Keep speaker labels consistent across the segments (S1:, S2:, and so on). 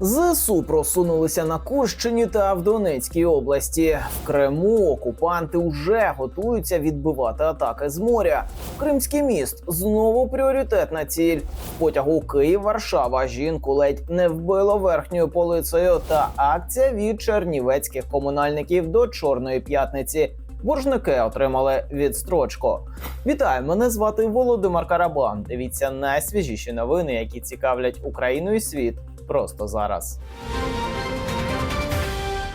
S1: ЗСУ просунулися на Курщині та в Донецькій області. В Криму окупанти вже готуються відбивати атаки з моря. Кримський міст знову пріоритетна ціль. Потягу Київ-Варшава жінку ледь не вбило верхньою полицею. Та акція від чернівецьких комунальників до Чорної п'ятниці. Боржники отримали відстрочку. Вітаю, мене звати Володимир Карабан. Дивіться найсвіжіші новини, які цікавлять Україну і світ просто зараз.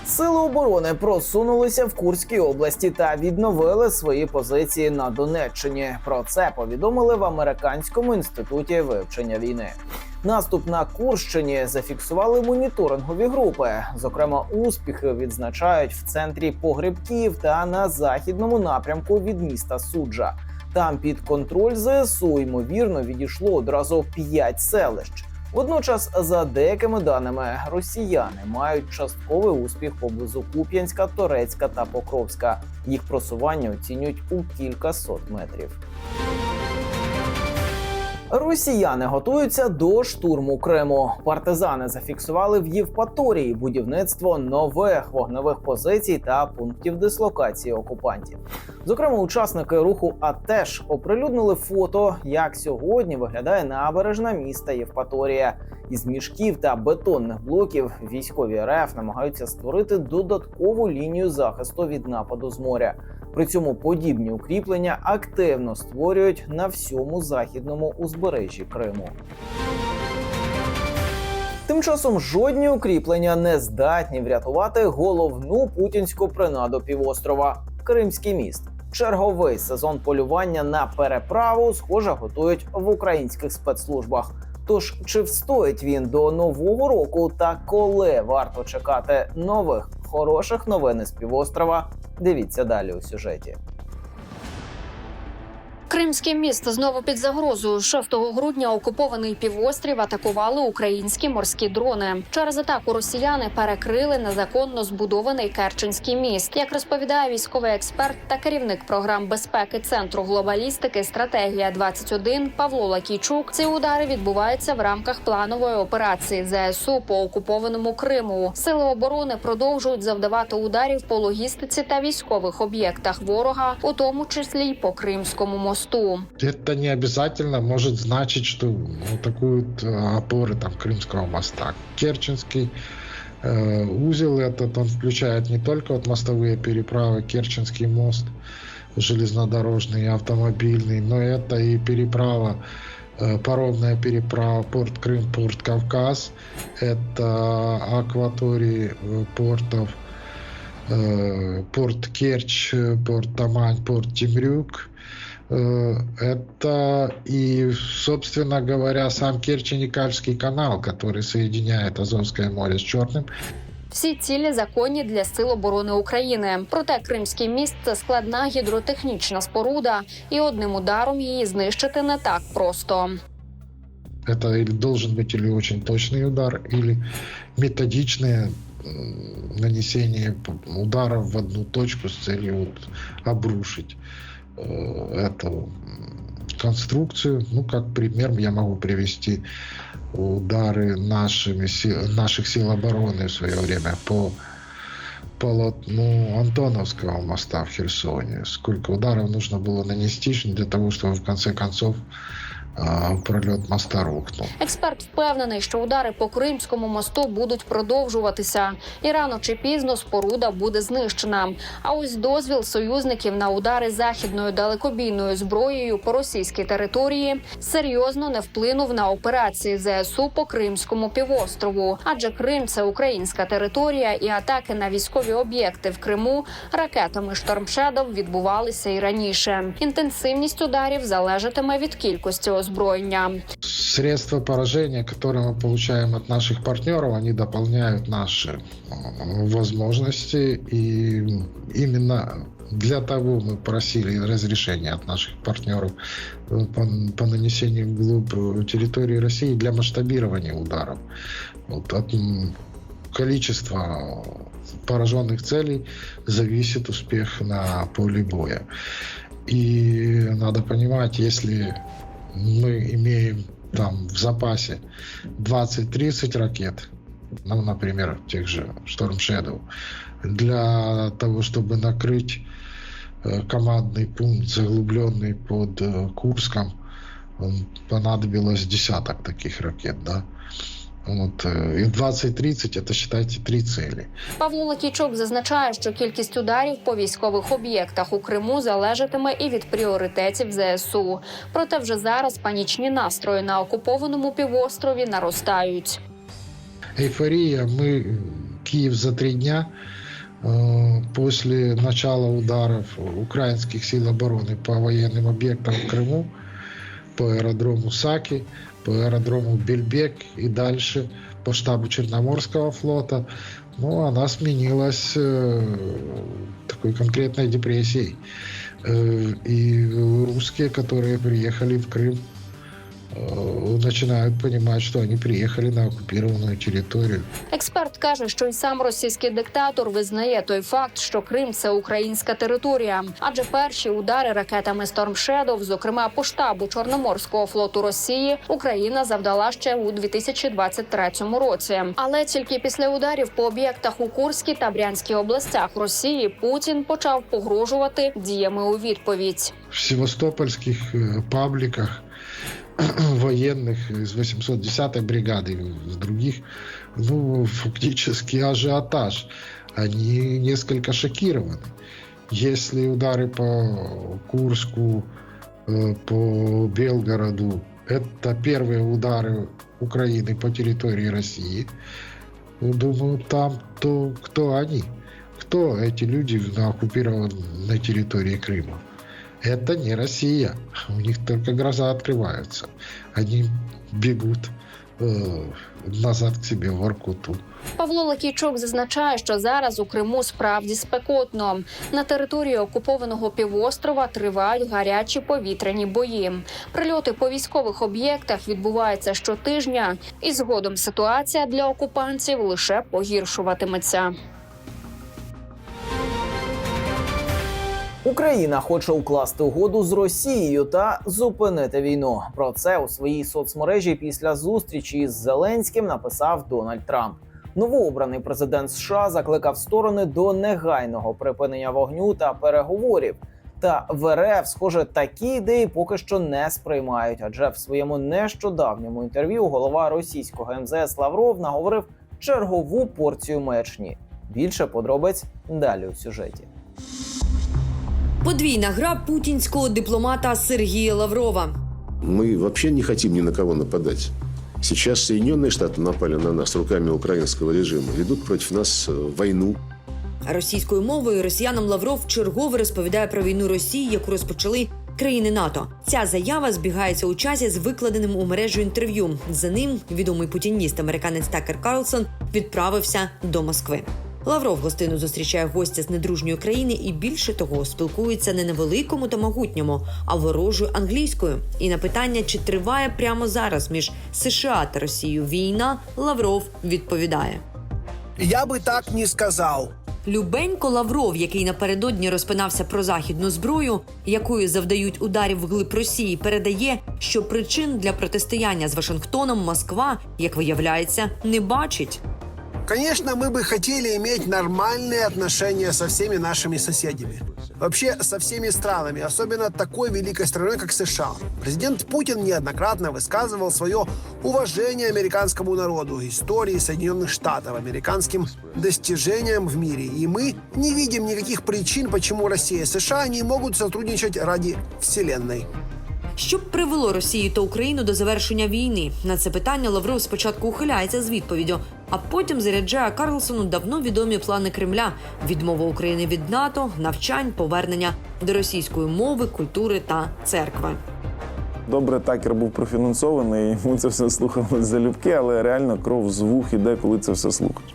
S1: Сили оборони просунулися в Курській області та відновили свої позиції на Донеччині. Про це повідомили в американському інституті вивчення війни. Наступ на Курщині зафіксували моніторингові групи. Зокрема, успіхи відзначають в центрі погребків та на західному напрямку від міста Суджа. Там під контроль ЗСУ ймовірно відійшло одразу п'ять селищ. Водночас, за деякими даними, росіяни мають частковий успіх поблизу Куп'янська, Торецька та Покровська. Їх просування оцінюють у кілька сот метрів. Росіяни готуються до штурму Криму. Партизани зафіксували в Євпаторії будівництво нових вогневих позицій та пунктів дислокації окупантів. Зокрема, учасники руху АТЕШ оприлюднили фото, як сьогодні виглядає набережна міста Євпаторія. Із мішків та бетонних блоків військові РФ намагаються створити додаткову лінію захисту від нападу з моря. При цьому подібні укріплення активно створюють на всьому західному узбережжі Криму. Тим часом жодні укріплення не здатні врятувати головну путінську принаду півострова Кримський міст. Черговий сезон полювання на переправу, схоже, готують в українських спецслужбах. Тож чи встоїть він до нового року та коли варто чекати нових хороших новин із півострова? Дивіться далі у сюжеті.
S2: Кримське місто знову під загрозою. 6 грудня окупований півострів атакували українські морські дрони. Через атаку росіяни перекрили незаконно збудований Керченський міст. Як розповідає військовий експерт та керівник програм безпеки центру глобалістики Стратегія 21 Павло Лакійчук, ці удари відбуваються в рамках планової операції ЗСУ по окупованому Криму. Сили оборони продовжують завдавати ударів по логістиці та військових об'єктах ворога, у тому числі й по Кримському мосту.
S3: Это не обязательно может значить, что ну, атакуют э, опоры там Крымского моста. Керченский э, узел этот, он включает не только вот мостовые переправы, Керченский мост, железнодорожный автомобильный, но это и переправа э, паромная переправа порт Крым, порт Кавказ, это акватории э, портов порт Керчь, э, порт Тамань, порт Темрюк, это и, собственно говоря, сам Керчь-Никальский канал, который соединяет Азовское море с Черным.
S2: Всі цілі законні для сил оборони України. Проте Кримський міст це складна гідротехнічна споруда, і одним ударом її знищити не так просто.
S3: Это или должен быть или очень точный удар, или методичное м, нанесение п- ударов в одну точку с целью вот обрушить э, Эту м, конструкцию. Ну, как пример я могу привести удары нашими, наших сил обороны в свое время по полотну Антоновского моста в Херсоне. Сколько ударов нужно было нанести для того, чтобы в конце концов а, пролет моста рухнул.
S2: Експерт впевнений, що удари по Кримському мосту будуть продовжуватися, і рано чи пізно споруда буде знищена. А ось дозвіл союзників на удари західною далекобійною зброєю по російській території серйозно не вплинув на операції ЗСУ по Кримському півострову, адже Крим це українська територія, і атаки на військові об'єкти в Криму ракетами «Штормшедов» відбувалися і раніше. Інтенсивність ударів залежатиме від кількості озброєння.
S3: Средства поражения, которые мы получаем от наших партнеров, они дополняют наши э, возможности. И именно для того мы просили разрешения от наших партнеров э, по, по нанесению вглубь э, территории России для масштабирования ударов. Вот от количества пораженных целей зависит успех на поле боя. И надо понимать, если мы имеем там в запасе 20-30 ракет, ну, например, тех же Storm Shadow, для того, чтобы накрыть э, командный пункт, заглубленный под э, Курском, понадобилось десяток таких ракет, да. Вот, э, и 20-30 это, считайте, три цели.
S2: Павло Лакійчук зазначає, що кількість ударів по військових об'єктах у Криму залежатиме і від пріоритетів ЗСУ. Проте вже зараз панічні настрої на окупованому півострові наростають.
S3: Эйфория. Мы Киев за три дня э, после начала ударов украинских сил обороны по военным объектам в Крыму, по аэродрому Саки, По аэродрому Бельбек и дальше по штабу Черноморского флота, ну, она сменилась э, такой конкретной депрессией. Э, и русские, которые приехали в Крым, э, начинают понимать, что они приехали на оккупированную территорию.
S2: Експерт каже, що й сам російський диктатор визнає той факт, що Крим це українська територія, адже перші удари ракетами Storm Shadow, зокрема по штабу Чорноморського флоту Росії, Україна завдала ще у 2023 році. Але тільки після ударів по об'єктах у Курській та Брянській областях Росії Путін почав погрожувати діями у відповідь.
S3: в севастопольских э, пабликах военных из 810-й бригады и с других, ну, фактически ажиотаж. Они несколько шокированы. Если удары по Курску, э, по Белгороду, это первые удары Украины по территории России, ну, думаю, там то кто они? Кто эти люди на оккупированной территории Крыма? Это не Россия. У них только глаза открываются. Они бегут э, назад к себе в Воркуту.
S2: Павло Лакійчук зазначає, що зараз у Криму справді спекотно. На території окупованого півострова тривають гарячі повітряні бої. Прильоти по військових об'єктах відбуваються щотижня, і згодом ситуація для окупантів лише погіршуватиметься.
S1: Україна хоче укласти угоду з Росією та зупинити війну. Про це у своїй соцмережі після зустрічі із Зеленським написав Дональд Трамп. Новообраний президент США закликав сторони до негайного припинення вогню та переговорів. Та в РФ, схоже, такі ідеї поки що не сприймають. Адже в своєму нещодавньому інтерв'ю голова російського МЗС Лавров наговорив чергову порцію мечні. Більше подробиць далі у сюжеті.
S4: Подвійна гра путінського дипломата Сергія Лаврова.
S5: Мы вообще не хотим ни на кого нападать. Сейчас Соединенные Штаты напали на нас руками украинского режима, ведут против нас э, войну.
S4: Російською мовою росіянам Лавров чергово розповідає про війну Росії, яку розпочали країни НАТО. Ця заява збігається у часі з викладеним у мережу інтерв'ю. За ним відомий путініст американець Такер Карлсон відправився до Москви. Лавров гостину зустрічає гостя з недружньої країни і більше того спілкується не на великому та могутньому, а ворожою англійською. І на питання, чи триває прямо зараз між США та Росією війна, Лавров відповідає.
S6: Я бы так не сказал.
S4: Любенько Лавров, який напередодні розпинався про західну зброю, якою завдають ударів вглиб Росії, передає, що причин для протистояння з Вашингтоном Москва, як виявляється, не бачить.
S6: Конечно, мы бы хотели иметь нормальные отношения со всеми нашими соседями. Вообще со всеми странами, особенно такой великой страной, как США. Президент Путин неоднократно высказывал свое уважение американскому народу, истории Соединенных Штатов, американским достижениям в мире. И мы не видим никаких причин, почему Россия и США не могут сотрудничать ради Вселенной.
S4: Що б привело Росію та Україну до завершення війни? На це питання Лавров спочатку ухиляється з відповіддю, а потім заряджає Карлсону давно відомі плани Кремля: відмова України від НАТО, навчань, повернення до російської мови, культури та церкви.
S7: Добре, такер був профінансований, ми це все слухали залюбки, але реально кров з вух іде, коли це все слухаєш.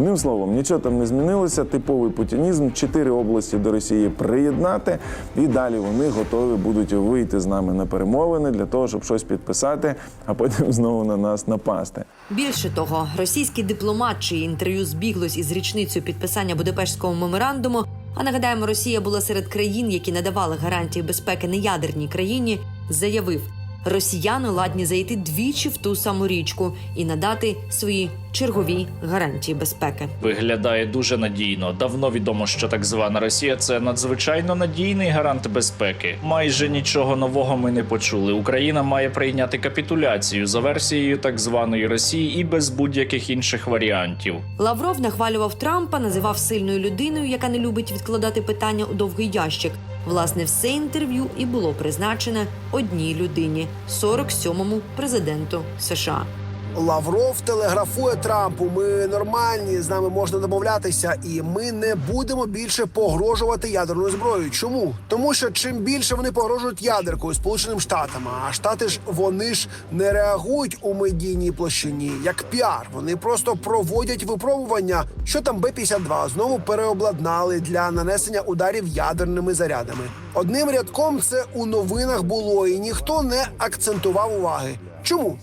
S7: Одним словом, нічого там не змінилося. Типовий путінізм, чотири області до Росії приєднати, і далі вони готові будуть вийти з нами на перемовини для того, щоб щось підписати, а потім знову на нас напасти.
S4: Більше того, російський дипломат, чиє інтерв'ю збіглось із річницею підписання Будапештського меморандуму. А нагадаємо, Росія була серед країн, які надавали гарантії безпеки неядерній країні, заявив: Росіяни ладні зайти двічі в ту саму річку і надати свої чергові гарантії безпеки.
S8: Виглядає дуже надійно. Давно відомо, що так звана Росія це надзвичайно надійний гарант безпеки. Майже нічого нового ми не почули. Україна має прийняти капітуляцію за версією так званої Росії і без будь-яких інших варіантів.
S4: Лавров нахвалював Трампа, називав сильною людиною, яка не любить відкладати питання у довгий ящик. Власне, все інтерв'ю і було призначене одній людині 47-му президенту США.
S6: Лавров телеграфує Трампу. Ми нормальні, з нами можна домовлятися, і ми не будемо більше погрожувати ядерною зброєю. Чому? Тому що чим більше вони погрожують ядеркою Сполученим Штатам, а штати ж вони ж не реагують у медійній площині як піар. Вони просто проводять випробування. Що там Б-52 знову переобладнали для нанесення ударів ядерними зарядами. Одним рядком це у новинах було, і ніхто не акцентував уваги. Чому?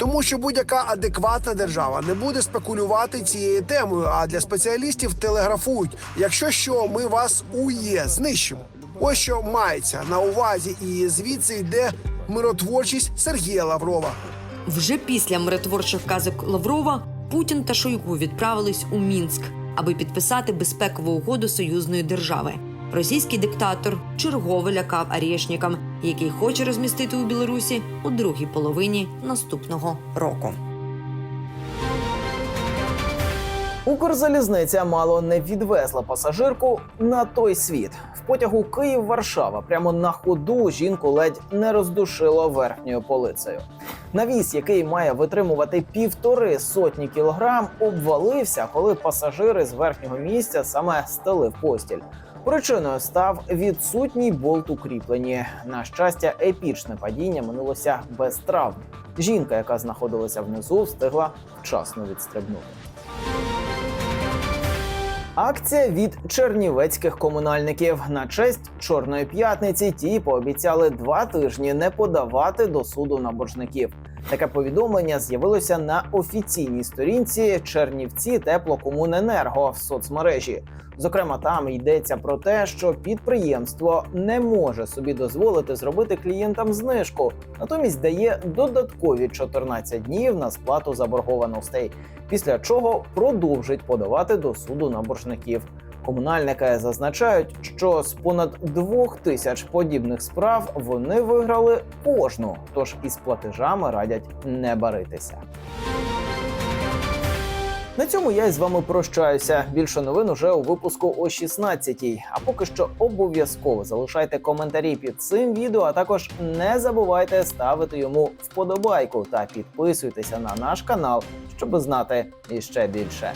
S6: Тому що будь-яка адекватна держава не буде спекулювати цією темою. А для спеціалістів телеграфують: якщо що, ми вас ує знищимо. Ось що мається на увазі, і звідси йде миротворчість Сергія Лаврова.
S4: Вже після миротворчих казок Лаврова Путін та Шойгу відправились у Мінськ, аби підписати безпекову угоду союзної держави. Російський диктатор чергово лякав Арєшнікам, який хоче розмістити у Білорусі у другій половині наступного року.
S1: Укрзалізниця мало не відвезла пасажирку на той світ. В потягу Київ-Варшава прямо на ходу жінку ледь не роздушило верхньою полицею. Навіс, який має витримувати півтори сотні кілограм, обвалився, коли пасажири з верхнього місця саме стелив постіль. Причиною став відсутній болт у кріпленні. На щастя, епічне падіння минулося без травм. Жінка, яка знаходилася внизу, встигла вчасно відстрибнути. Акція від чернівецьких комунальників на честь Чорної п'ятниці. Ті пообіцяли два тижні не подавати до суду на боржників. Таке повідомлення з'явилося на офіційній сторінці Чернівці Теплокомуненерго в соцмережі. Зокрема, там йдеться про те, що підприємство не може собі дозволити зробити клієнтам знижку, натомість дає додаткові 14 днів на сплату заборгованостей, після чого продовжить подавати до суду на боржників. Комунальники зазначають, що з понад двох тисяч подібних справ вони виграли кожну, тож із платежами радять не баритися. На цьому я із вами прощаюся. Більше новин уже у випуску о 16-й. А поки що обов'язково залишайте коментарі під цим відео, а також не забувайте ставити йому вподобайку та підписуйтеся на наш канал, щоб знати іще більше.